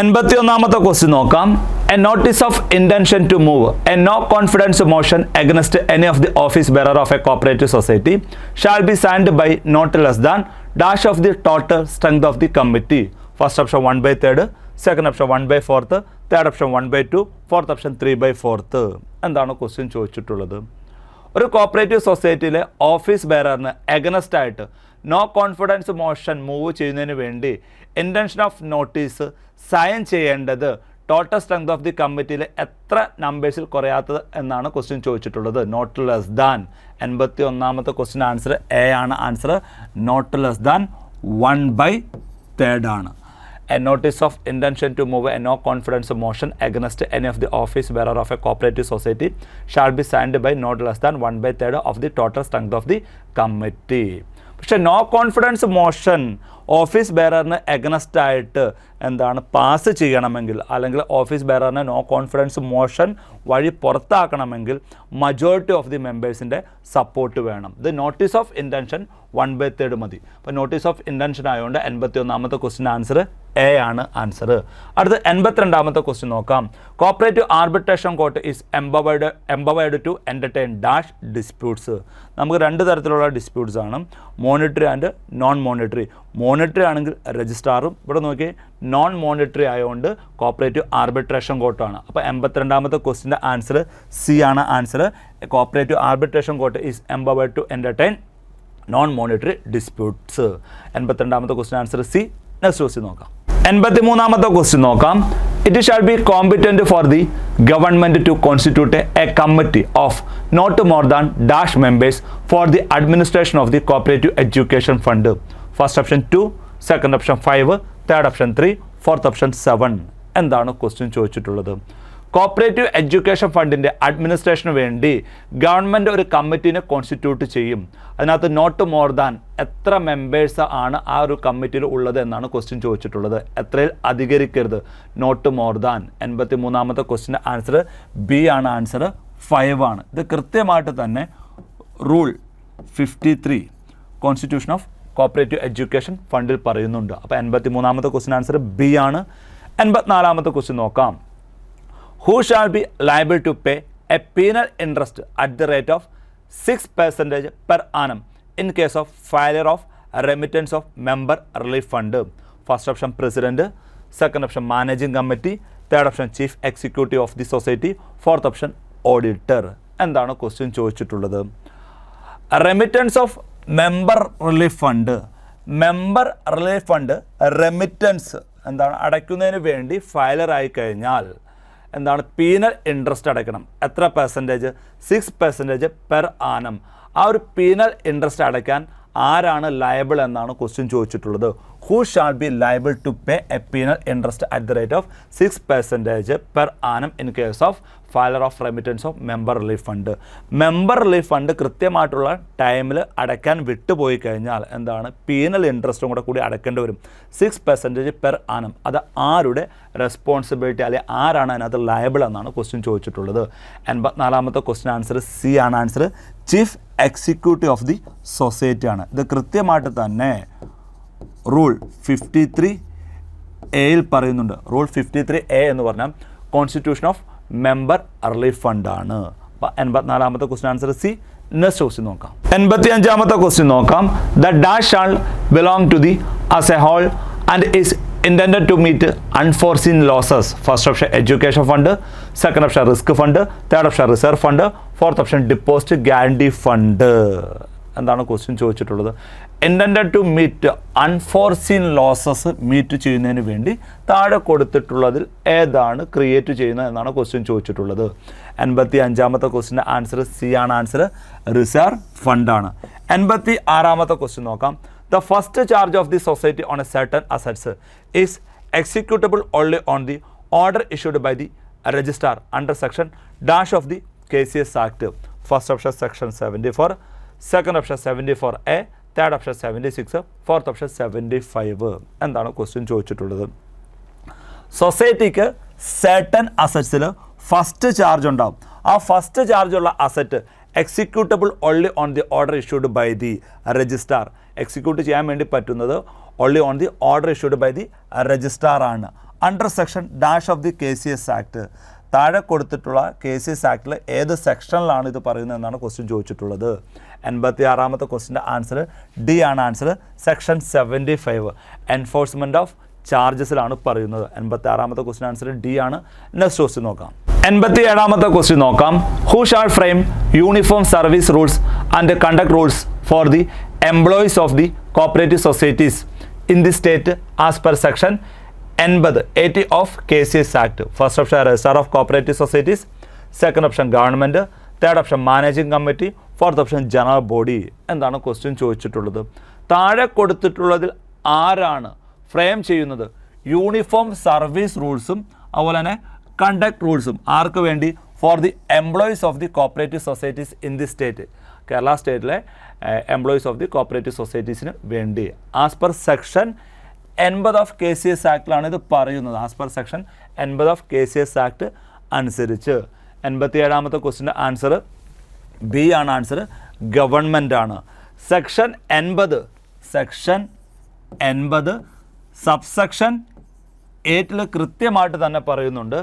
എൺപത്തി ഒന്നാമത്തെ ക്വസ്റ്റ്യൻ നോക്കാം. A notice of intention to move a no confidence motion against any of the office bearer of a cooperative society shall be signed by not less than dash of the total strength of the committee first option one by third second option one by fourth third option one by two fourth option three by fourth എന്താണ് question ചോദിച്ചിട്ടുള്ളത്? ഒരു cooperative സൊസൈറ്റിയിലെ office ബെയറിന് against ആയിട്ട് no confidence motion move ചെയ്യുന്നതിന് വേണ്ടി intention of notice sign ചെയ്യേണ്ടത് total strength of the കമ്മിറ്റിയിൽ എത്ര നമ്പേഴ്സിൽ കുറയാത്തത് എന്നാണ് ക്വസ്റ്റ്യൻ ചോദിച്ചിട്ടുള്ളത്. നോട്ട് ലെസ് ദാൻ എൺപത്തി ഒന്നാമത്തെ ക്വസ്റ്റ്യൻ ആൻസർ എ ആണ്. Answer not less than one by third ആണ്. a notice of intention to move a no confidence motion against any of the office bearer of a cooperative society shall be signed by not less than 1 by third of the total strength of the committee പക്ഷേ no confidence motion office ബെയറിന് against ആയിട്ട് എന്താണ് pass ചെയ്യണമെങ്കിൽ അല്ലെങ്കിൽ office ബെയറിനെ no confidence motion വഴി പുറത്താക്കണമെങ്കിൽ majority of the മെമ്പേഴ്സിന്റെ സപ്പോർട്ട് വേണം. ഇത് notice of intention one by third മതി. അപ്പോൾ നോട്ടീസ് ഓഫ് ഇന്റൻഷൻ ആയതുകൊണ്ട് എൺപത്തി ഒന്നാമത്തെ ക്വസ്റ്റിൻ ആൻസർ എ ആണ് ആൻസർ അടുത്ത എൺപത്തിരണ്ടാമത്തെ ക്വസ്റ്റ്യൻ നോക്കാം. Cooperative arbitration court is empowered empowered to entertain dash disputes നമുക്ക് രണ്ട് തരത്തിലുള്ള ഡിസ്പ്യൂട്ട്സ് ആണ്. Monetary and non monetary monetary ആണെങ്കിൽ രജിസ്ട്രാറും ഇവിടെ നോക്കി നോൺ മോണിറ്ററി ആയതുകൊണ്ട് കോപ്പറേറ്റീവ് ആർബിട്രേഷൻ കോർട്ടാണ് അപ്പോൾ എൺപത്തിരണ്ടാമത്തെ ക്വസ്റ്റിന്റെ ആൻസർ സി ആണ് answer cooperative arbitration court is empowered to entertain non monetary disputes എൺപത്തിരണ്ടാമത്തെ question answer C next question നോക്കാം. എൺപത്തി മൂന്നാമത്തെ ക്വസ്റ്റ്യൻ നോക്കാം. It shall be competent for the government to constitute a committee of not more than dash members for the administration of the cooperative education fund first option two second option five third option three fourth option seven എന്താണ് question ചോദിച്ചിട്ടുള്ളത്? Cooperative education ഫണ്ടിന്റെ അഡ്മിനിസ്ട്രേഷന് വേണ്ടി government ഒരു കമ്മിറ്റീനെ constitute ചെയ്യും. അതിനകത്ത് not more than എത്ര മെമ്പേഴ്സ് ആണ് ആ ഒരു കമ്മിറ്റിയിൽ ഉള്ളത് എന്നാണ് ക്വസ്റ്റ്യൻ ചോദിച്ചിട്ടുള്ളത്. എത്രയിൽ അധികരിക്കരുത്? നോട്ട് മോർ ദാൻ എൺപത്തി മൂന്നാമത്തെ ക്വസ്റ്റിന്റെ ആൻസർ ബി ആണ് ആൻസർ ഫൈവ് ആണ്. ഇത് കൃത്യമായിട്ട് തന്നെ rule fifty three constitution of cooperative education ഫണ്ടിൽ പറയുന്നുണ്ട് അപ്പോൾ എൺപത്തി മൂന്നാമത്തെ ക്വസ്റ്റ്യൻ ആൻസർ ബി ആണ് എൺപത്തിനാലാമത്തെ ക്വസ്റ്റ്യൻ നോക്കാം who shall be liable to pay a penal interest at the rate of 6 percentage per annum in case of failure of remittance of member relief fund first option president second option managing committee third option chief executive of the society fourth option auditor എന്താണ് question ചോദിച്ചിട്ടുള്ളത് remittance of member relief fund member relief fund remittance എന്താണ് അടയ്ക്കുന്നതിന് വേണ്ടി ഫയലറായി കഴിഞ്ഞാൽ എന്താണ് penal interest അടയ്ക്കണം. എത്ര percentage six percentage per annum ആ ഒരു പീനൽ ഇൻട്രസ്റ്റ് അടയ്ക്കാൻ ആരാണ് ലയബിൾ എന്നാണ് ക്വസ്റ്റ്യൻ ചോദിച്ചിട്ടുള്ളത്. Who shall be liable to pay a penal interest at the rate of six percentage per annum in case of failure of remittance of member relief fund member relief fund കൃത്യമായിട്ടുള്ള ടൈമിൽ അടയ്ക്കാൻ വിട്ടുപോയി കഴിഞ്ഞാൽ എന്താണ്? Penal ഇൻട്രസ്റ്റും കൂടെ കൂടി അടയ്ക്കേണ്ടി വരും. സിക്സ് പെർസെന്റേജ് പെർ ആനം അത് ആരുടെ റെസ്പോൺസിബിലിറ്റി അല്ലെങ്കിൽ ആരാണ് അതിനകത്ത് ലയബിൾ എന്നാണ് ക്വസ്റ്റ്യൻ ചോദിച്ചിട്ടുള്ളത്. എൺപത്തിനാലാമത്തെ ക്വസ്റ്റ്യൻ ആൻസർ സി ആണ്. Answer chief executive of the society ആണ്. ഇത് കൃത്യമായിട്ട് തന്നെ റൂൾ ഫിഫ്റ്റി ത്രീ എയിൽ പറയുന്നുണ്ട്. റൂൾ ഫിഫ്റ്റി ത്രീ എ എന്ന് പറഞ്ഞാൽ കോൺസ്റ്റിറ്റ്യൂഷൻ ഓഫ് മെമ്പർ റിലീഫ് ഫണ്ടാണ് എൺപത്തിനാലാമത്തെ question answer C next question നോക്കാം. എൺപത്തി അഞ്ചാമത്തെ ക്വസ്റ്റ്യൻ നോക്കാം. The dash shall belong to the as a whole and is intend to meet unforeseen losses first option education fund second option risk fund third option reserve fund fourth option deposit guarantee fund എന്താണ് question ചോദിച്ചിട്ടുള്ളത്? Intend to meet unforeseen losses meet ചെയ്യുന്നതിന് വേണ്ടി താഴെ കൊടുത്തിട്ടുള്ളതിൽ ഏതാണ് create ചെയ്യുന്നത് എന്നാണ് question ചോദിച്ചിട്ടുള്ളത്. എൺപത്തി അഞ്ചാമത്തെ ക്വസ്റ്റിന്റെ ആൻസർ സി ആണ് ആൻസർ റിസർവ് ഫണ്ടാണ് എൺപത്തി ആറാമത്തെ ക്വസ്റ്റ്യൻ നോക്കാം. The first charge of the society on a certain assets is executable only on the order issued by the registrar under section dash of the KCS Act. First option section 74, second option 74A, third option 76, fourth option 75. എന്താണ് question ചോദിച്ചിട്ടുള്ളത്? സൊസൈറ്റിക്ക് certain അസറ്റ്സിൽ first charge ഉണ്ടാവും. ആ first charge ഉള്ള asset executable only on the order issued by the registrar execute ചെയ്യാൻ വേണ്ടി പറ്റുന്നത് only on the order issued by the registrar ആണ്. Under section dash of the K C S act താഴെ കൊടുത്തിട്ടുള്ള K C S ആക്ടിൽ ഏത് സെക്ഷനിലാണ് ഇത് പറയുന്നത് എന്നാണ് ക്വസ്റ്റ്യൻ ചോദിച്ചിട്ടുള്ളത്. എൺപത്തി ആറാമത്തെ ക്വസ്റ്റിന്റെ ആൻസർ ഡി ആണ് answer section seventy five enforcement of ചാർജസിലാണ് പറയുന്നത്. എൺപത്തി ആറാമത്തെ ക്വസ്റ്റ്യൻ ആൻസർ ഡി ആണ്. നെക്സ്റ്റ് ക്വസ്റ്റ്യൻ നോക്കാം. എൺപത്തി ഏഴാമത്തെ ക്വസ്റ്റ്യൻ നോക്കാം. Who shall frame uniform service rules and conduct rules for the employees of the cooperative societies in the state as per section എൺപത് eighty of K C S act first option registrar of cooperative societies second option government third option managing committee fourth option general body എന്താണ് question ചോദിച്ചിട്ടുള്ളത്? താഴെ കൊടുത്തിട്ടുള്ളതിൽ ആരാണ് frame ചെയ്യുന്നത്? Uniform service റൂൾസും അതുപോലെ തന്നെ conduct റൂൾസും ആർക്ക് വേണ്ടി? For the employees of the cooperative societies in the state Kerala സ്റ്റേറ്റിലെ employees of the cooperative സൊസൈറ്റീസിന് വേണ്ടി. ആസ് പെർ സെക്ഷൻ എൺപത് ഓഫ് കെ സി എസ് ആക്ടിലാണ് ഇത് പറയുന്നത്. ആസ് പെർ സെക്ഷൻ എൺപത് of K C S act അനുസരിച്ച്. എൺപത്തി ഏഴാമത്തെ ക്വസ്റ്റിന്റെ ആൻസർ ബി ആണ് ആൻസർ ഗവൺമെന്റാണ് സെക്ഷൻ എൺപത് സെക്ഷൻ എൺപത് സബ്സെക്ഷൻ എയ്റ്റിൽ കൃത്യമായിട്ട് തന്നെ പറയുന്നുണ്ട്.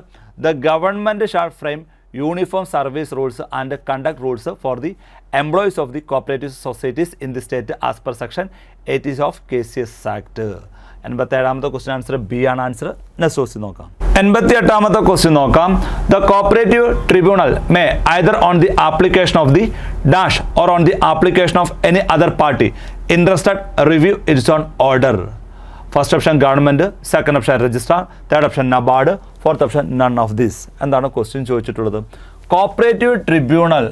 The government shall frame uniform service rules and conduct rules for the employees of the cooperative societies in the state as per section eighties of K C S act. എൺപത്തേഴാമത്തെ question answer B ആണ് answer next question നോക്കാം. എൺപത്തി എട്ടാമത്തെ question നോക്കാം. The cooperative tribunal may either on the application of the dash or on the application of any other party interested review its own order first option government second option registrar third option NABARD fourth option none of this എന്താണ് question ചോദിച്ചിട്ടുള്ളത്? Cooperative tribunal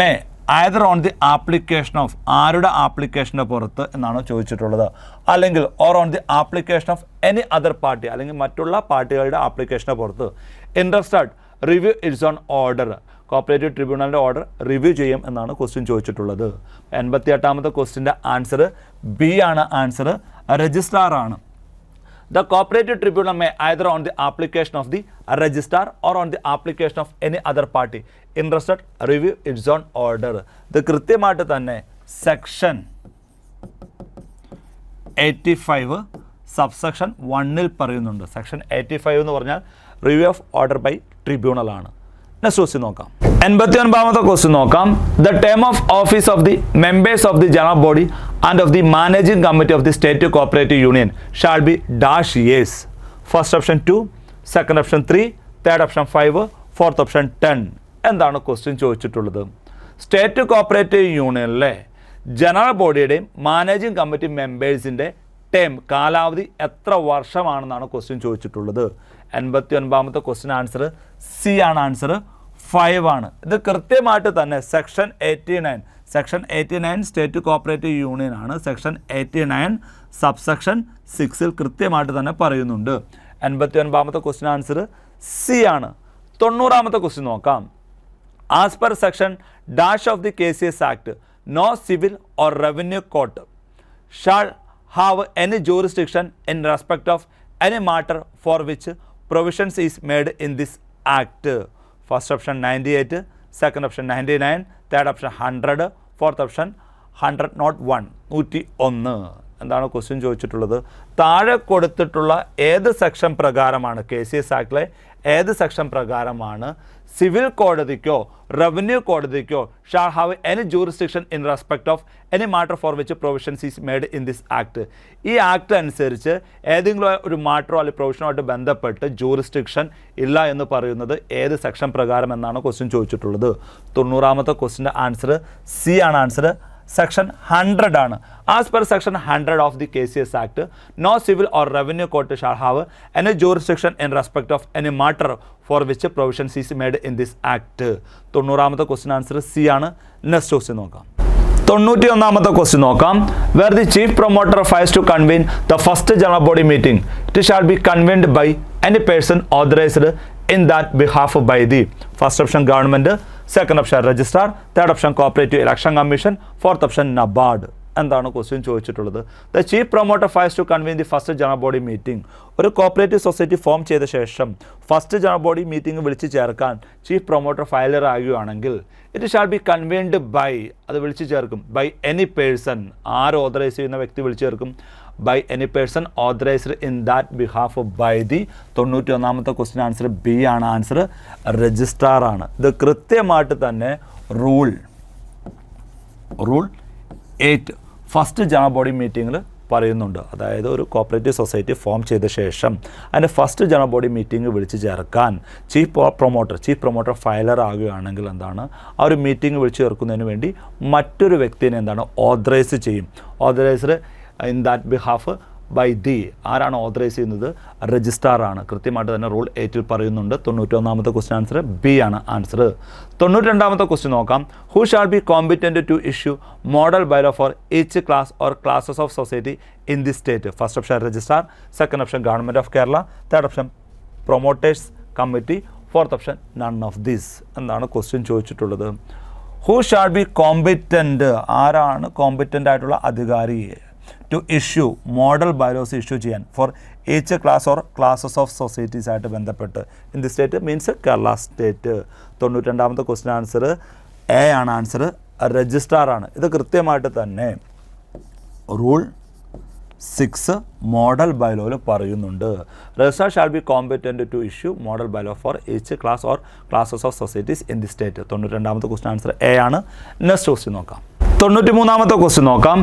may either on the application of ആരുടെ ആപ്ലിക്കേഷന്റെ പുറത്ത് എന്നാണ് ചോദിച്ചിട്ടുള്ളത്. അല്ലെങ്കിൽ or on the application of any other party അല്ലെങ്കിൽ മറ്റുള്ള പാർട്ടികളുടെ ആപ്ലിക്കേഷന്റെ പുറത്ത്. Interested review its own order cooperative ട്രിബ്യൂണലിന്റെ order review ചെയ്യും എന്നാണ് ക്വസ്റ്റ്യൻ ചോദിച്ചിട്ടുള്ളത്. എൺപത്തി എട്ടാമത്തെ ക്വസ്റ്റിന്റെ ആൻസർ ബി ആണ് ആൻസർ രജിസ്ട്രാർ ആണ്. The cooperative tribunal may either on the application of the registrar or on the application of any other party interested review its own order. the കൃത്യമായിട്ട് തന്നെ സെക്ഷൻ എയ്റ്റി ഫൈവ് സബ്സെക്ഷൻ വണ്ണിൽ പറയുന്നുണ്ട് section eighty five എന്ന് review of order by tribunal ആണ് next question നോക്കാം എൺപത്തി ഒൻപതാമത്തെ question നോക്കാം the term of office of the members of the general body and of the managing committee of the state cooperative union shall be dash years first option two second option three third option five fourth option ten എന്താണ് question ചോദിച്ചിട്ടുള്ളത്? State cooperative യൂണിയനിലെ general ബോഡിയുടെയും managing committee മെമ്പേഴ്സിന്റെ term കാലാവധി എത്ര വർഷമാണെന്നാണ് question ചോദിച്ചിട്ടുള്ളത്? എൺപത്തി ഒൻപതാമത്തെ ക്വസ്റ്റ്യൻ ആൻസർ സി ആണ് ആൻസർ ഫൈവ് ആണ്. ഇത് കൃത്യമായിട്ട് തന്നെ section eighty nine section eighty nine state cooperative union ആണ്. സെക്ഷൻ എയ്റ്റി നയൻ സബ്സെക്ഷൻ സിക്സിൽ കൃത്യമായിട്ട് തന്നെ പറയുന്നുണ്ട്. എൺപത്തി ഒൻപതാമത്തെ ക്വസ്റ്റിൻ ആൻസർ സി ആണ്. തൊണ്ണൂറാമത്തെ ക്വസ്റ്റ്യൻ നോക്കാം. As per section dash of the K C S act no civil or revenue court shall have any jurisdiction in respect of any matter for which provisions is made in this act. First option ninety eight second option ninety nine third option hundred fourth option hundred not one നൂറ്റി ഒന്ന്. എന്താണ് question ചോദിച്ചിട്ടുള്ളത്? താഴെ കൊടുത്തിട്ടുള്ള ഏത് section പ്രകാരമാണ്? K C S ആക്ടിലെ ഏത് സെക്ഷൻ പ്രകാരമാണ്? സിവിൽ കോടതിക്കോ revenue കോടതിക്കോ shall have any jurisdiction in respect of any matter for which provisions is made in this act ഈ ആക്ട് അനുസരിച്ച് ഏതെങ്കിലും ഒരു മാറ്ററോ അല്ലെങ്കിൽ പ്രൊവിഷനുമായിട്ട് ബന്ധപ്പെട്ട് ജൂറിസ്ഡിക്ഷൻ ഇല്ല എന്ന് പറയുന്നത് ഏത് സെക്ഷൻ പ്രകാരം എന്നാണ് ക്വസ്റ്റ്യൻ ചോദിച്ചിട്ടുള്ളത്. തൊണ്ണൂറാമത്തെ ക്വസ്റ്റിന്റെ ആൻസർ സി ആണ് ആൻസർ സെക്ഷൻ ഹൺഡ്രഡ് ആണ്. As per section hundred of the K C S act no civil or revenue court shall have any jurisdiction in respect of any matter for which provisions is made in this act തൊണ്ണൂറാമത്തെ question answer C ആണ്. Next question നോക്കാം. തൊണ്ണൂറ്റി ഒന്നാമത്തെ question നോക്കാം. Where the chief promoter fails to convene the first general body meeting it shall be convened by any person authorised in that behalf by the first option government second option registrar third option cooperative election commission fourth option NABARD എന്താണ് question ചോദിച്ചിട്ടുള്ളത്? The chief promoter fails to convene the first general body meeting ഒരു cooperative society form ചെയ്ത ശേഷം first general body meeting വിളിച്ചു ചേർക്കാൻ chief promoter failure ആകുകയാണെങ്കിൽ it shall be convened by അത് വിളിച്ചു ചേർക്കും ബൈ എനി പേഴ്സൺ ആര് ഓതറൈസ് ചെയ്യുന്ന വ്യക്തി വിളിച്ചു ചേർക്കും? By any person authorised in that behalf by the തൊണ്ണൂറ്റി ഒന്നാമത്തെ ക്വസ്റ്റ്യൻ ആൻസർ ബി ആണ് ആൻസർ രജിസ്ട്രാർ ആണ്. ഇത് കൃത്യമായിട്ട് തന്നെ rule rule eight first general body മീറ്റിങ്ങിൽ പറയുന്നുണ്ട്. അതായത് ഒരു കോപ്പറേറ്റീവ് സൊസൈറ്റി ഫോം ചെയ്ത ശേഷം അതിന്റെ ഫസ്റ്റ് ജനറൽ ബോഡി മീറ്റിംഗ് വിളിച്ച് ചേർക്കാൻ chief promoter chief promoter failure ആകുകയാണെങ്കിൽ എന്താണ്? ആ ഒരു മീറ്റിംഗ് വിളിച്ച് ചേർക്കുന്നതിന് വേണ്ടി മറ്റൊരു വ്യക്തിനെ എന്താണ്? ഓതറൈസ് ചെയ്യും. Authorised in that behalf by the ആരാണ് ഓതറൈസ് ചെയ്യുന്നത്? രജിസ്ട്രാർ ആണ്. കൃത്യമായിട്ട് തന്നെ റൂൾ എയ്റ്റിൽ പറയുന്നുണ്ട്. തൊണ്ണൂറ്റൊന്നാമത്തെ ക്വസ്റ്റ്യൻ ആൻസർ ബി ആണ് ആൻസർ തൊണ്ണൂറ്റി രണ്ടാമത്തെ ക്വസ്റ്റ്യൻ നോക്കാം. Who shall be competent to issue model bylaw for each class or classes of society in the state first option registrar second option government of Kerala third option promoters committee fourth option none of these എന്നാണ് question ചോദിച്ചിട്ടുള്ളത്? Who shall be competent ആരാണ് competent ആയിട്ടുള്ള അധികാരി? To issue model bylaws issue ചെയ്യാൻ for each class or classes of societies ആയിട്ട് ബന്ധപ്പെട്ട്. In the state means Kerala state തൊണ്ണൂറ്റിരണ്ടാമത്തെ question answer A ആണ് answer registrar ആണ്. ഇത് കൃത്യമായിട്ട് തന്നെ റൂൾ സിക്സ് മോഡൽ ബൈലോയിൽ പറയുന്നുണ്ട്. Registrar shall be competent to issue model bylaw for each class or classes of societies in the state തൊണ്ണൂറ്റി രണ്ടാമത്തെ question answer A ആണ്. നെക്സ്റ്റ് ക്വസ്റ്റ്യൻ നോക്കാം. തൊണ്ണൂറ്റി മൂന്നാമത്തെ ക്വസ്റ്റ്യൻ നോക്കാം.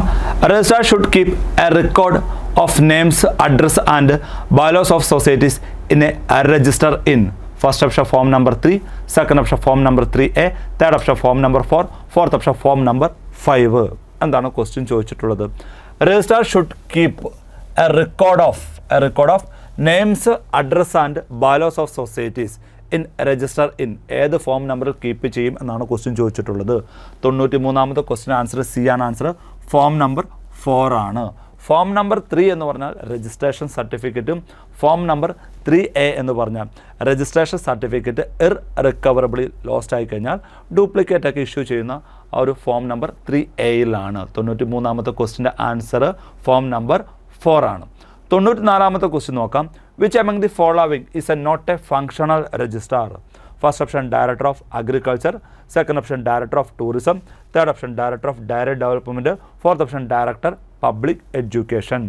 Registrar should keep a record of names address and bylaws of societies in a register in first option form number three second option form number three A third option form number four fourth option form number five എന്താണ് question ചോദിച്ചിട്ടുള്ളത്? Registrar should keep a record of a record of names address and bylaws of societies in register in ഏത് form നമ്പറിൽ keep ചെയ്യും എന്നാണ് question ചോദിച്ചിട്ടുള്ളത്. തൊണ്ണൂറ്റി മൂന്നാമത്തെ question answer C ആണ് ആൻസർ ഫോം നമ്പർ ഫോർ ആണ്. ഫോം നമ്പർ ത്രീ എന്ന് പറഞ്ഞാൽ രജിസ്ട്രേഷൻ സർട്ടിഫിക്കറ്റും ഫോം നമ്പർ ത്രീ എ എന്ന് പറഞ്ഞാൽ registration certificate irrecoverably lost ആയി കഴിഞ്ഞാൽ ഡ്യൂപ്ലിക്കേറ്റ് ഒക്കെ ഇഷ്യൂ ചെയ്യുന്ന ആ ഒരു ഫോം നമ്പർ ത്രീ എയിലാണ് തൊണ്ണൂറ്റി മൂന്നാമത്തെ ക്വസ്റ്റിന്റെ ആൻസർ ഫോം നമ്പർ ഫോർ ആണ്. തൊണ്ണൂറ്റി നാലാമത്തെ ക്വസ്റ്റ്യൻ നോക്കാം. Which among the following is a not a functional registrar first option director of agriculture second option director of tourism third option director of direct development fourth option director public education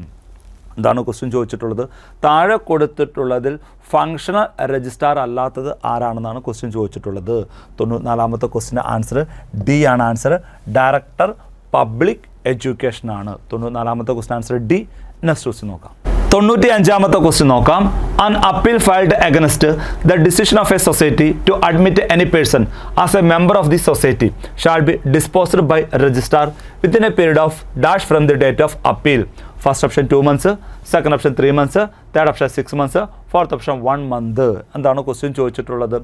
എന്താണ് question ചോദിച്ചിട്ടുള്ളത്. താഴെ കൊടുത്തിട്ടുള്ളതിൽ functional registrar അല്ലാത്തത് ആരാണെന്നാണ് question ചോദിച്ചിട്ടുള്ളത്. തൊണ്ണൂറ്റിനാലാമത്തെ ക്വസ്റ്റിന്റെ answer D ആണ് ആൻസർ ഡയറക്ടർ പബ്ലിക് എഡ്യൂക്കേഷനാണ് തൊണ്ണൂറ്റിനാലാമത്തെ question answer D next question നോക്കാം. തൊണ്ണൂറ്റി അഞ്ചാമത്തെ ക്വസ്റ്റ്യൻ നോക്കാം. An appeal filed against the decision of a society to admit any person as a member of the society shall be disposed by registrar within a period of dash from the date of appeal first option two months second option three months third option six months fourth option one month എന്താണ് question ചോദിച്ചിട്ടുള്ളത്.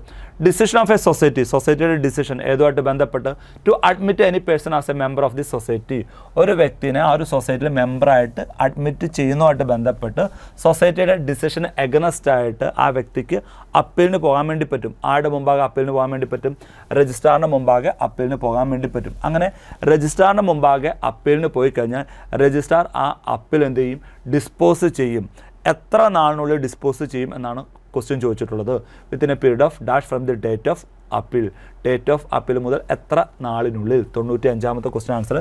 Decision of a society സൊസൈറ്റിയുടെ decision ഏതുമായിട്ട് ബന്ധപ്പെട്ട്? To admit any person as a member of the society ഒരു വ്യക്തിനെ ആ ഒരു സൊസൈറ്റിയിൽ മെമ്പറായിട്ട് അഡ്മിറ്റ് ചെയ്യുന്നതുമായിട്ട് ബന്ധപ്പെട്ട് സൊസൈറ്റിയുടെ ഡിസിഷൻ എഗനസ്റ്റ് ആയിട്ട് ആ വ്യക്തിക്ക് അപ്പീലിന് പോകാൻ വേണ്ടി പറ്റും. ആരുടെ മുമ്പാകെ അപ്പീലിന് പോകാൻ വേണ്ടി പറ്റും? രജിസ്ട്രാറിന്റെ മുമ്പാകെ അപ്പീലിന് പോകാൻ വേണ്ടി പറ്റും. അങ്ങനെ രജിസ്ട്രാറിന്റെ മുമ്പാകെ അപ്പീലിന് പോയി കഴിഞ്ഞാൽ രജിസ്ട്രാർ ആ അപ്പീൽ എന്ത് ചെയ്യും? ഡിസ്പോസ് ചെയ്യും. എത്ര നാളിനുള്ളിൽ ഡിസ്പോസ് ചെയ്യും എന്നാണ് ക്വസ്റ്റ്യൻ ചോദിച്ചിട്ടുള്ളത്. Within a period of dash from the date of appeal date of appeal മുതൽ എത്ര നാളിനുള്ളിൽ? തൊണ്ണൂറ്റി അഞ്ചാമത്തെ ക്വസ്റ്റ്യൻ ആൻസർ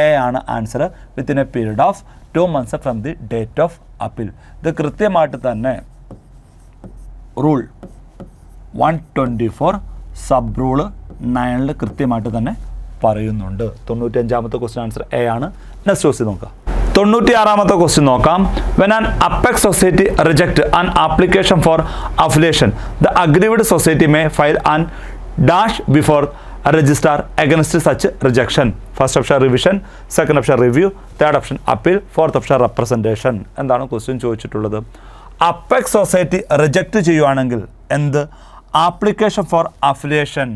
എ ആണ് answer within a period of two months from the date of appeal ഇത് കൃത്യമായിട്ട് തന്നെ rule one twenty four sub rule നയനിൽ കൃത്യമായിട്ട് തന്നെ പറയുന്നുണ്ട്. തൊണ്ണൂറ്റി അഞ്ചാമത്തെ ക്വസ്റ്റ്യൻ ആൻസർ എ ആണ്. നെക്സ്റ്റ് ക്വസ്റ്റ്യൻ നോക്കാം. തൊണ്ണൂറ്റി ആറാമത്തെ ക്വസ്റ്റ്യൻ നോക്കാം. When an apex society reject an application for affiliation the aggrieved society may file an dash before registrar against such rejection first option revision second option review third option appeal fourth option representation എന്താണ് question ചോദിച്ചിട്ടുള്ളത്? Apex society reject ചെയ്യുവാണെങ്കിൽ എന്ത്? Application for affiliation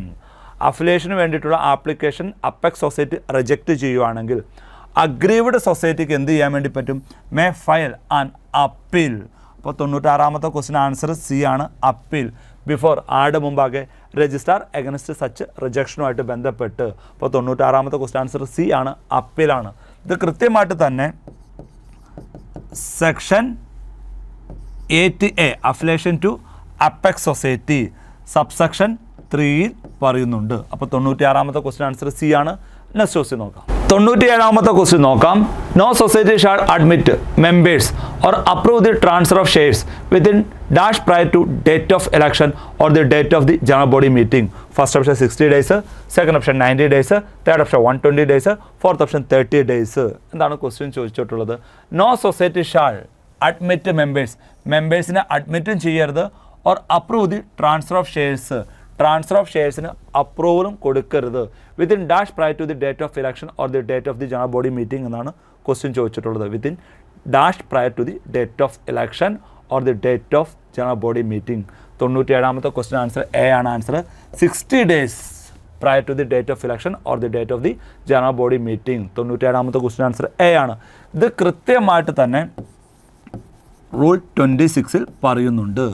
അഫിലിയേഷന് വേണ്ടിയിട്ടുള്ള application apex society reject ചെയ്യുവാണെങ്കിൽ aggrieved സൊസൈറ്റിക്ക് എന്ത് ചെയ്യാൻ വേണ്ടി പറ്റും? മേ ഫയൽ ആൻ അപ്പീൽ അപ്പോൾ തൊണ്ണൂറ്റാറാമത്തെ ക്വസ്റ്റ്യൻ ആൻസർ സി ആണ് അപ്പീൽ ബിഫോർ ആട് മുമ്പാകെ? രജിസ്ട്രാർ എഗനസ്റ്റ് സച്ച് റിജക്ഷനുമായിട്ട് ബന്ധപ്പെട്ട്. അപ്പോൾ തൊണ്ണൂറ്റാറാമത്തെ ക്വസ്റ്റ്യൻ ആൻസർ സി ആണ് അപ്പീലാണ് ഇത് കൃത്യമായിട്ട് തന്നെ section eight A affiliation to apex society subsection ത്രീയിൽ പറയുന്നുണ്ട്. അപ്പോൾ തൊണ്ണൂറ്റി ആറാമത്തെ ക്വസ്റ്റ്യൻ ആൻസർ സി ആണ്. നെക്സ്റ്റ് ക്വസ്റ്റ്യൻ നോക്കാം. തൊണ്ണൂറ്റി ഏഴാമത്തെ ക്വസ്റ്റ്യൻ നോക്കാം no society shall admit members or approve the transfer of shares within dash prior to date of election or the date of the general body meeting first option sixty days second option ninety days third option one twenty days fourth option thirty days എന്താണ് question ചോദിച്ചിട്ടുള്ളത്? No society shall admit members മെമ്പേഴ്സിനെ അഡ്മിറ്റും ചെയ്യരുത് or approve the transfer of shares transfer of ഷെയർസിന് അപ്രൂവലും കൊടുക്കരുത്. Within dash prior to the date of election or the date of the general body meeting എന്നാണ് question ചോദിച്ചിട്ടുള്ളത്. Within dash prior to the date of election or the date of general body meeting തൊണ്ണൂറ്റി ഏഴാമത്തെ question answer A ആണ് answer sixty days prior to the date of election or the date of the general body meeting തൊണ്ണൂറ്റി ഏഴാമത്തെ question answer A ആണ്. ഇത് കൃത്യമായിട്ട് തന്നെ rule twenty സിക്സിൽ പറയുന്നുണ്ട്.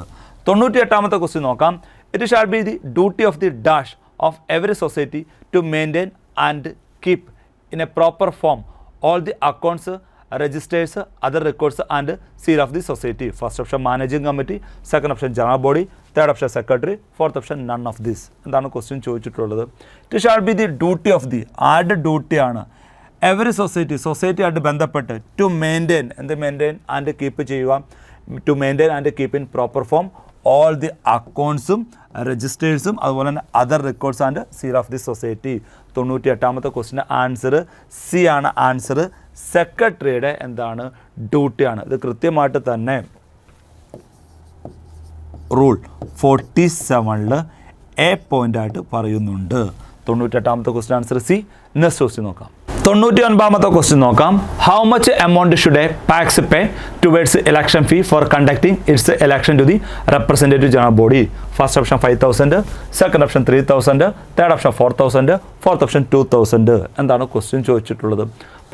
തൊണ്ണൂറ്റി എട്ടാമത്തെ ക്വസ്റ്റ്യൻ നോക്കാം. It shall be the duty of the dash of every society to maintain and keep in a proper form all the accounts registers other records and seal of the society first option managing committee second option general body third option secretary fourth option none of this എന്താണ് question ചോദിച്ചിട്ടുള്ളത് it shall be the duty of the ആരുടെ ഡ്യൂട്ടിയാണ് every society സൊസൈറ്റിയായിട്ട് ബന്ധപ്പെട്ട് to maintain എന്ത് maintain and keep ചെയ്യുക. To maintain and keep in proper form all the അക്കൗണ്ട്സും രജിസ്റ്റേഴ്സും അതുപോലെ തന്നെ other records and seal of the society തൊണ്ണൂറ്റി എട്ടാമത്തെ ക്വസ്റ്റിന്റെ ആൻസർ സി ആണ് ആൻസർ സെക്രട്ടറിയുടെ എന്താണ് ഡ്യൂട്ടിയാണ് ഇത് കൃത്യമായിട്ട് തന്നെ റൂൾ ഫോർട്ടി സെവനിൽ എ പോയിന്റായിട്ട് പറയുന്നുണ്ട്. തൊണ്ണൂറ്റെട്ടാമത്തെ question answer C next question നോക്കാം. തൊണ്ണൂറ്റി ഒൻപതാമത്തെ ക്വസ്റ്റ്യൻ നോക്കാം. How much amount should a PACS pay towards election fee for conducting its election to the representative general body first option five thousand second option three thousand third option four thousand fourth option two thousand എന്താണ് question ചോദിച്ചിട്ടുള്ളത്?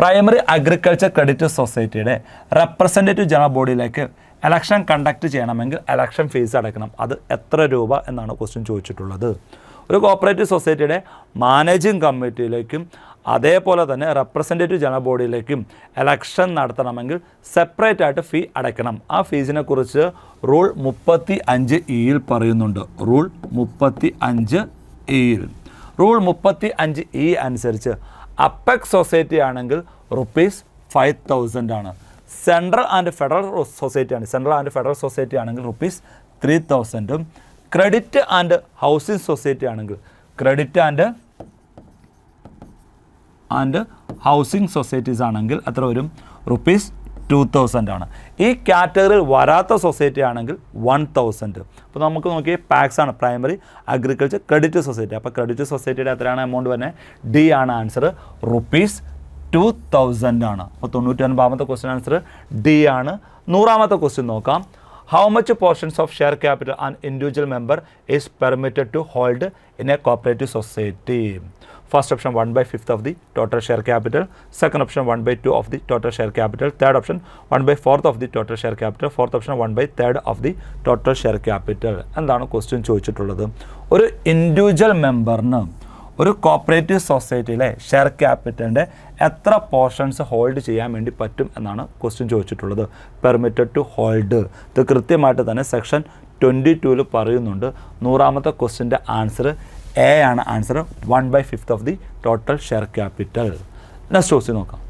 Primary agriculture credit സൊസൈറ്റിയുടെ representative general ബോഡിയിലേക്ക് election conduct ചെയ്യണമെങ്കിൽ election fees അടയ്ക്കണം. അത് എത്ര രൂപ എന്നാണ് ക്വസ്റ്റ്യൻ ചോദിച്ചിട്ടുള്ളത്. ഒരു കോപ്പറേറ്റീവ് സൊസൈറ്റിയുടെ മാനേജിംഗ് കമ്മിറ്റിയിലേക്കും അതേപോലെ തന്നെ റെപ്രസെന്റേറ്റീവ് ജനറൽ ബോഡിയിലേക്കും ഇലക്ഷൻ നടത്തണമെങ്കിൽ സെപ്പറേറ്റ് ആയിട്ട് ഫീ അടയ്ക്കണം. ആ ഫീസിനെ കുറിച്ച് റൂൾ മുപ്പത്തി അഞ്ച് ഇയിൽ പറയുന്നുണ്ട്. റൂൾ മുപ്പത്തി അഞ്ച് ഇയിൽ റൂൾ മുപ്പത്തി അഞ്ച് ഇ അനുസരിച്ച് അപ്പെക് സൊസൈറ്റി ആണെങ്കിൽ റുപ്പീസ് ഫൈവ് തൗസൻഡ് ആണ്. സെൻട്രൽ ആൻഡ് ഫെഡറൽ സൊസൈറ്റി ആണ്. സെൻട്രൽ ആൻഡ് ഫെഡറൽ സൊസൈറ്റി ആണെങ്കിൽ റുപ്പീസ് ത്രീ തൗസൻഡും ക്രെഡിറ്റ് ആൻഡ് ഹൗസിംഗ് സൊസൈറ്റി ആണെങ്കിൽ credit and and housing societies ആണെങ്കിൽ എത്ര വരും റുപ്പീസ് ടു തൗസൻഡ് ആണ്. ഈ കാറ്റഗറിയിൽ വരാത്ത സൊസൈറ്റി ആണെങ്കിൽ വൺ തൗസൻഡ് അപ്പോൾ നമുക്ക് നോക്കി പാക്സ് ആണ് പ്രൈമറി അഗ്രികൾച്ചർ ക്രെഡിറ്റ് സൊസൈറ്റി അപ്പോൾ ക്രെഡിറ്റ് സൊസൈറ്റിയുടെ എത്രയാണ് എമൗണ്ട് വരുന്നത്? ഡി ആണ് ആൻസർ റുപ്പീസ് ടു തൗസൻഡ് ആണ്. അപ്പോൾ തൊണ്ണൂറ്റി ഒൻപതാമത്തെ ക്വസ്റ്റ്യൻ ആൻസർ ഡി ആണ്. നൂറാമത്തെ ക്വസ്റ്റ്യൻ നോക്കാം. How much portions of share capital and individual member is permitted to hold in a cooperative society first option one by fifth of the total share capital second option one by two of the total share capital third option one by fourth of the total share capital fourth option one by third of the total share capital എന്താണ് question ചോദിച്ചിട്ടുള്ളത്? ഒരു individual മെമ്പറിന് ഒരു cooperative സൊസൈറ്റിയിലെ share ക്യാപിറ്റലിന്റെ എത്ര portions hold ചെയ്യാൻ വേണ്ടി പറ്റും എന്നാണ് question ചോദിച്ചിട്ടുള്ളത്. പെർമിറ്റഡ് ടു ഹോൾഡ് ഇത് കൃത്യമായിട്ട് തന്നെ സെക്ഷൻ ട്വന്റി ടൂവിൽ പറയുന്നുണ്ട്. നൂറാമത്തെ ക്വസ്റ്റ്യന്റെ ആൻസർ എ ആണ് answer one by fifth of the total share capital next question നോക്കാം.